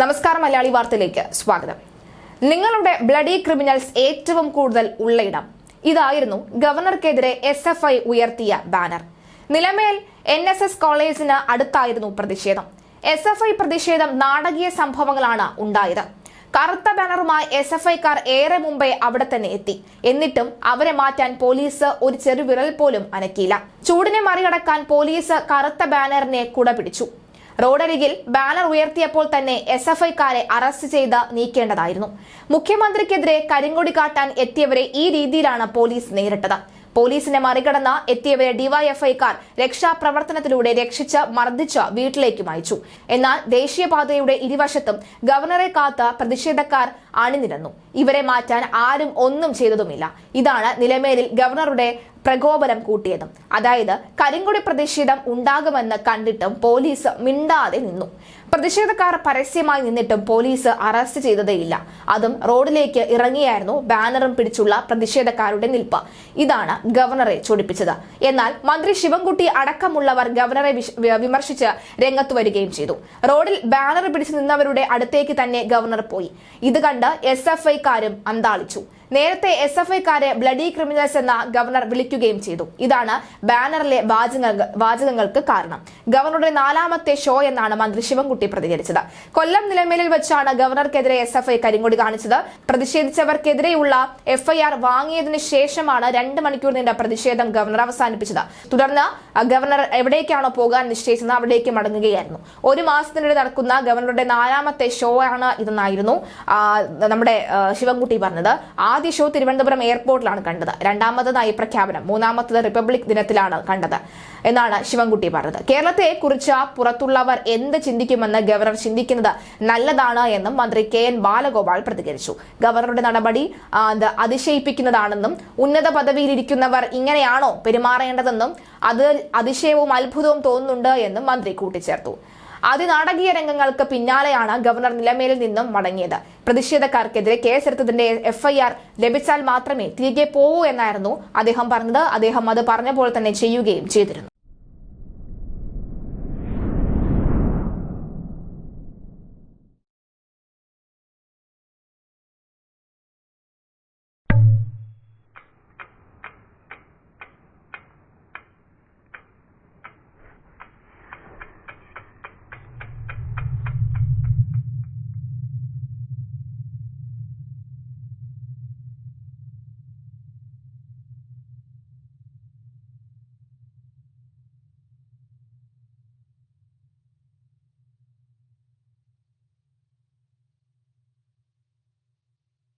നമസ്കാരം മലയാളി വാർത്തയിലേക്ക് സ്വാഗതം. നിങ്ങളുടെ ബ്ലഡി ക്രിമിനൽസ് ഏറ്റവും കൂടുതൽ ഉള്ളയിടം ഇതായിരുന്നു ഗവർണർക്കെതിരെ എസ് എഫ് ഐ ഉയർത്തിയ banner. Nilamel N S S കോളേജിന് അടുത്തായിരുന്നു പ്രതിഷേധം. എസ് എഫ് ഐ പ്രതിഷേധം നാടകീയ സംഭവങ്ങളാണ് ഉണ്ടായത്. കറുത്ത ബാനറുമായി എസ് എഫ് ഐക്കാർ ഏറെ മുമ്പേ അവിടെ തന്നെ എത്തി. എന്നിട്ടും അവരെ മാറ്റാൻ പോലീസ് ഒരു ചെറുവിരൽ പോലും അനക്കിയില്ല. ചൂടിനെ മറികടക്കാൻ പോലീസ് കറുത്ത ബാനറിനെ കുട പിടിച്ചു റോഡരികിൽ ബാനർ ഉയർത്തിയപ്പോൾ തന്നെ എസ് എഫ് ഐക്കാരെ അറസ്റ്റ് ചെയ്ത് നീക്കേണ്ടതായിരുന്നു. മുഖ്യമന്ത്രിക്കെതിരെ കരിങ്കൊടി കാട്ടാൻ എത്തിയവരെ ഈ രീതിയിലാണ് പോലീസ് നേരിട്ടത്. പോലീസിനെ മറികടന്ന് എത്തിയവരെ ഡിവൈഎഫ്ഐക്കാർ രക്ഷാപ്രവർത്തനത്തിലൂടെ രക്ഷിച്ച് മർദ്ദിച്ച് വീട്ടിലേക്കും അയച്ചു. എന്നാൽ ദേശീയപാതയുടെ ഇരുവശത്തും ഗവർണറെ കാത്ത് പ്രതിഷേധക്കാർ അണിനിരന്നു. ഇവരെ മാറ്റാൻ ആരും ഒന്നും ചെയ്തതുമില്ല. ഇതാണ് നിലമേലിൽ ഗവർണറുടെ പ്രകോപനം കൂട്ടിയതും. അതായത് കരിങ്കുടി പ്രതിഷേധം ഉണ്ടാകുമെന്ന് കണ്ടിട്ടും പോലീസ് മിണ്ടാതെ നിന്നു. പ്രതിഷേധക്കാർ പരസ്യമായി നിന്നിട്ടും പോലീസ് അറസ്റ്റ് ചെയ്തതേയില്ല. അതും റോഡിലേക്ക് ഇറങ്ങിയായിരുന്നു ബാനറും പിടിച്ചുള്ള പ്രതിഷേധക്കാരുടെ നിൽപ്പ്. ഇതാണ് ഗവർണറെ ചൊടിപ്പിച്ചത്. എന്നാൽ മന്ത്രി ശിവൻകുട്ടി അടക്കമുള്ളവർ ഗവർണറെ വിമർശിച്ച് രംഗത്ത് വരികയും ചെയ്തു. റോഡിൽ ബാനർ പിടിച്ചു നിന്നവരുടെ അടുത്തേക്ക് തന്നെ ഗവർണർ പോയി. ഇത് കണ്ട് എസ് എഫ് ഐക്കാരും അന്താളിച്ചു നേരത്തെ എസ് എഫ് ഐക്കാരെ ബ്ലഡി ക്രിമിനൽസ് എന്ന ഗവർണർ വിളിക്കുകയും ചെയ്തു. ഇതാണ് ബാനറിലെ വാചക വാചകങ്ങൾക്ക് കാരണം. ഗവർണറുടെ നാലാമത്തെ ഷോ എന്നാണ് മന്ത്രി ശിവൻകുട്ടി പ്രതികരിച്ചത്. കൊല്ലം നിലമേലിൽ വെച്ചാണ് ഗവർണർക്കെതിരെ എസ് എഫ് ഐ കരിങ്കൊടി കാണിച്ചത്. പ്രതിഷേധിച്ചവർക്കെതിരെയുള്ള എഫ്ഐആർ വാങ്ങിയതിനു ശേഷമാണ് രണ്ട് മണിക്കൂർ നീണ്ട പ്രതിഷേധം ഗവർണർ അവസാനിപ്പിച്ചത്. തുടർന്ന് ഗവർണർ എവിടേക്കാണോ പോകാൻ നിശ്ചയിച്ചത് അവിടേക്ക് മടങ്ങുകയായിരുന്നു. ഒരു മാസത്തിനിടെ നടക്കുന്ന ഗവർണറുടെ നാലാമത്തെ ഷോ ആണ് ഇതെന്നായിരുന്നു നമ്മുടെ ശിവൻകുട്ടി പറഞ്ഞത്. ആദ്യ ഷോ തിരുവനന്തപുരം എയർപോർട്ടിലാണ് കണ്ടത്. രണ്ടാമത് നയപ്രഖ്യാപനം മൂന്നാമത്തത് റിപ്പബ്ലിക് ദിനത്തിലാണ് കണ്ടത്. എന്നാണ് ശിവൻകുട്ടി പറഞ്ഞത്. കേരളത്തെ കുറിച്ച് പുറത്തുള്ളവർ എന്ത് ചിന്തിക്കുമെന്ന് ഗവർണർ ചിന്തിക്കുന്നത് നല്ലതാണ് എന്നും മന്ത്രി കെ എൻ ബാലഗോപാൽ പ്രതികരിച്ചു. ഗവർണറുടെ നടപടി അതിശയിപ്പിക്കുന്നതാണെന്നും ഉന്നത പദവിയിലിരിക്കുന്നവർ ഇങ്ങനെയാണോ പെരുമാറേണ്ടതെന്നും അത് അതിശയവും അത്ഭുതവും തോന്നുന്നുണ്ട് എന്നും മന്ത്രി കൂട്ടിച്ചേർത്തു. അതിനാടകീയ രംഗങ്ങൾക്ക് പിന്നാലെയാണ് ഗവർണർ നിലമേലിൽ നിന്നും മടങ്ങിയത്. പ്രതിഷേധക്കാർക്കെതിരെ കേസെടുത്തതിന്റെ എഫ്ഐആർ ലഭിച്ചാൽ മാത്രമേ തിരികെ പോകൂ എന്നായിരുന്നു അദ്ദേഹം പറഞ്ഞത്. അദ്ദേഹം അത് പറഞ്ഞ പോലെ തന്നെ ചെയ്യുകയും ചെയ്തിരുന്നു.